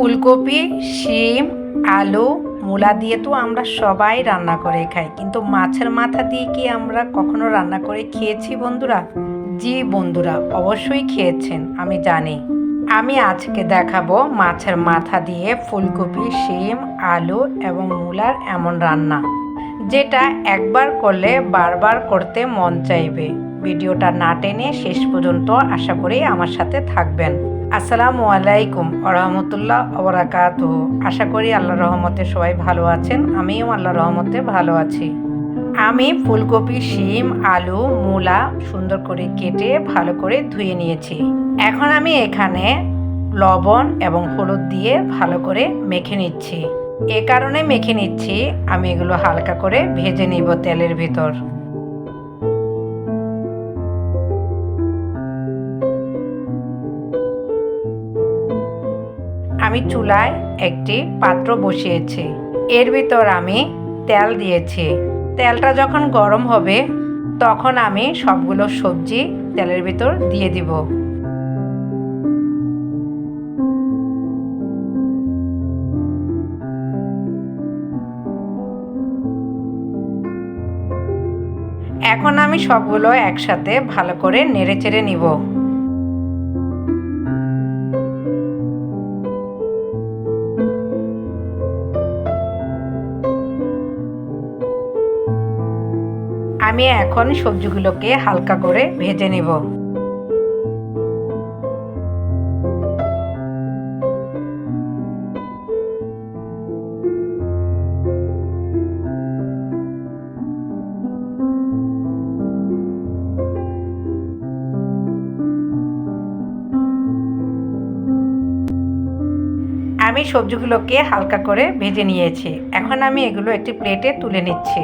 ফুলকপি, শিম, আলু, মূলা দিয়ে তো আমরা সবাই রান্না করে খাই। কিন্তু মাছের মাথা দিয়ে কি আমরা কখনো রান্না করে খেয়েছি বন্ধুরা? জি বন্ধুরা, অবশ্যই খেয়েছেন, আমি জানি। আমি আজকে দেখাবো মাছের মাথা দিয়ে ফুলকপি, শিম, আলু এবং মূলার এমন রান্না, যেটা একবার করলে বারবার করতে মন চাইবে। ভিডিওটা না টেনে শেষ পর্যন্ত আশা করি আমার সাথে থাকবেন। আসসালামু আলাইকুম রহমতুল্লাহ ওবরাকাত আশা করি আল্লাহ রহমতে সবাই ভালো আছেন, আমিও আল্লাহ রহমতে ভালো আছি। আমি ফুলকপি, শিম, আলু, মূলা সুন্দর করে কেটে ভালো করে ধুয়ে নিয়েছি। এখন আমি এখানে লবণ এবং হলুদ দিয়ে ভালো করে মেখে নিচ্ছি। এ কারণে মেখে নিচ্ছি, আমি এগুলো হালকা করে ভেজে নিব তেলের ভিতর। চুলায় একটি পাত্র বসিয়েছি। এর ভিতর আমি তেল দিয়েছি। তেলটা যখন গরম হবে, তখন আমি সবগুলো সবজি তেলের ভিতর দিয়ে দিব। এখন আমি সবগুলো একসাথে ভালো করে নেড়ে চেড়ে নিব। আমি এখন সবজিগুলোকে হালকা করে ভেজে নেব। আমি সবজিগুলোকে হালকা করে ভেজে নিয়েছি। এখন আমি এগুলো একটি প্লেটে তুলে নিচ্ছি।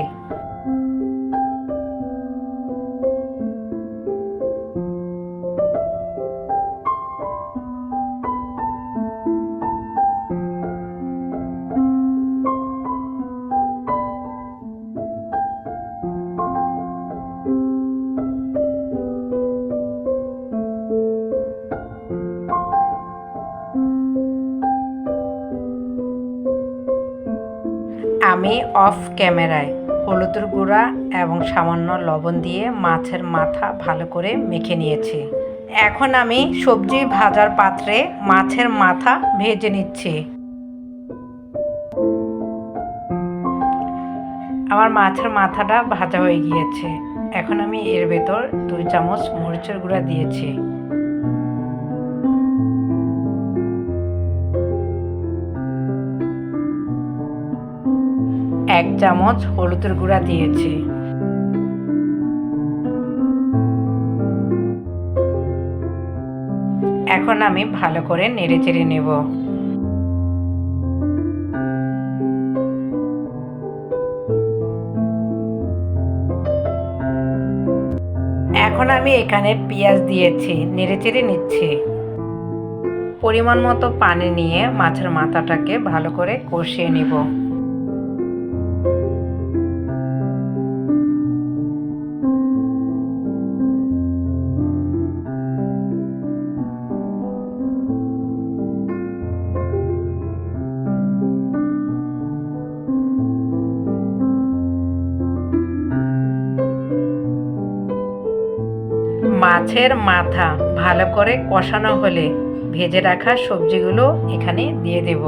আমি অফ ক্যামেরায় হলুদের গুঁড়া এবং সামান্য লবণ দিয়ে মাছের মাথা ভালো করে মেখে নিয়েছি। এখন আমি সবজি ভাজার পাত্রে মাছের মাথা ভেজে নিচ্ছি। আমার মাছের মাথাটা ভাজা হয়ে গিয়েছে। এখন আমি এর ভেতর দুই চামচ মরিচের গুঁড়া দিয়েছি। এক চামচ হলুদের গুঁড়া দিয়েছি। এখন আমি ভালো করে নেড়ে চেড়ে নেব। এখন আমি এখানে পেঁয়াজ দিয়েছি, নেড়ে চেড়ে নিচ্ছি। পরিমাণ মতো পানি নিয়ে মাছের মাথাটাকে ভালো করে কষিয়ে নিব। মাছের মাথা ভালো করে কষানো হলে ভেজে রাখা সবজিগুলো এখানে দিয়ে দেব।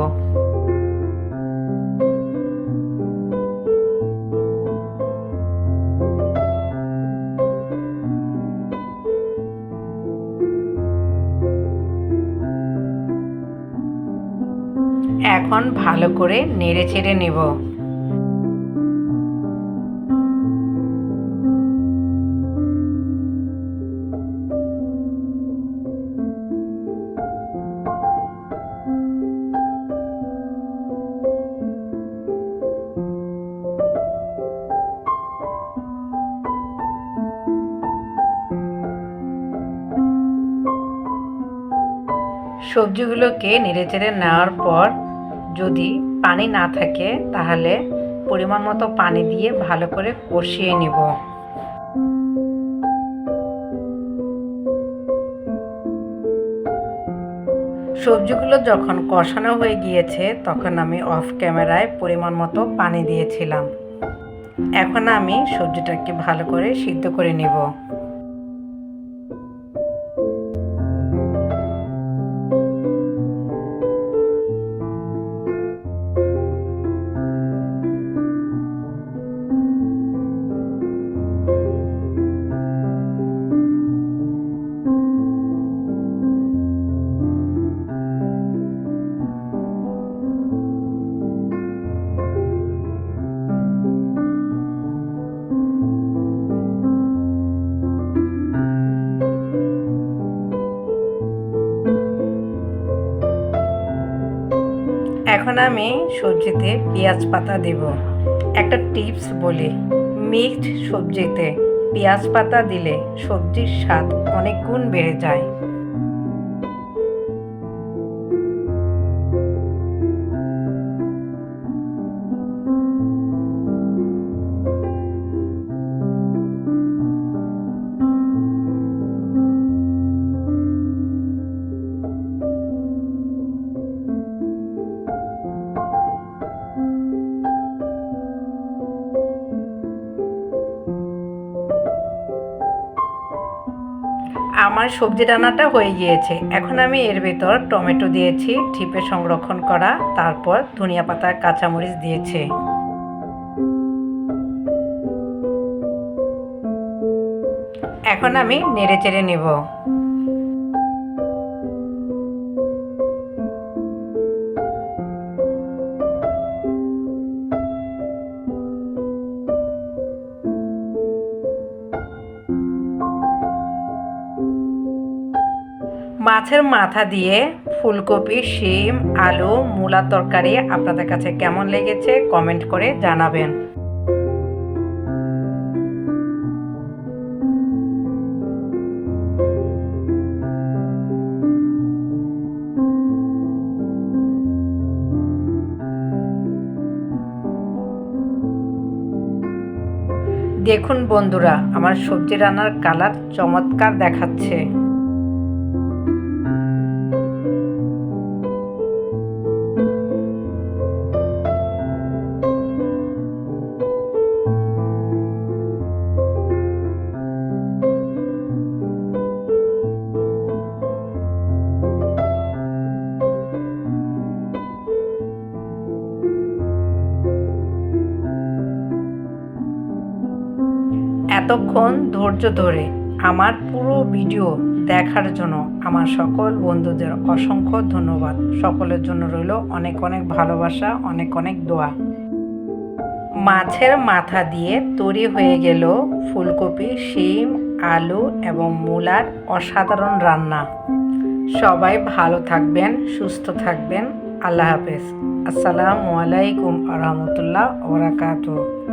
এখন ভালো করে নেড়ে চেড়ে নেব। সবজিগুলোকে নেড়েচেড়ে নেওয়ার পর যদি পানি না থাকে, তাহলে পরিমাণ মতো পানি দিয়ে ভালো করে কষিয়ে নেব। সবজিগুলো যখন কষানো হয়ে গিয়েছে, তখন আমি অফ ক্যামেরায় পরিমাণ মতো পানি দিয়েছিলাম। এখন আমি সবজিটাকে ভালো করে সিদ্ধ করে নেব। এখন আমি সবজিতে পেঁয়াজ পাতা দেব। একটা টিপস বলি, মিক্সড সবজিতে পেঁয়াজ পাতা দিলে সবজির স্বাদ অনেক গুণ বেড়ে যায়। আমার সবজি রান্নাটা হয়ে গিয়েছে। এখন আমি এর ভেতর টমেটো দিয়েছি, ঠিপে সংরক্ষণ করা, তারপর ধনিয়া পাতা, কাঁচামরিচ দিয়েছে। এখন আমি নেড়ে চেড়ে নেব। মাছের মাথা দিয়ে ফুলকপি, শিম, আলু, মূলা তরকারি আপনাদের কাছে কেমন লেগেছে কমেন্ট করে জানাবেন। দেখুন বন্ধুরা, আমার সবজি রান্নার কালার চমৎকার দেখাচ্ছে। এতক্ষণ ধৈর্য ধরে আমার পুরো ভিডিও দেখার জন্য আমার সকল বন্ধুদের অসংখ্য ধন্যবাদ। সকলের জন্য রইল অনেক অনেক ভালোবাসা, অনেক অনেক দোয়া। মাছের মাথা দিয়ে তৈরি হয়ে গেল ফুলকপি, শিম, আলু এবং মূলার অসাধারণ রান্না। সবাই ভালো থাকবেন, সুস্থ থাকবেন। আল্লাহ হাফেজ। আসসালামু আলাইকুম আ রহমতুল্লাহ ওবরাকাতুহ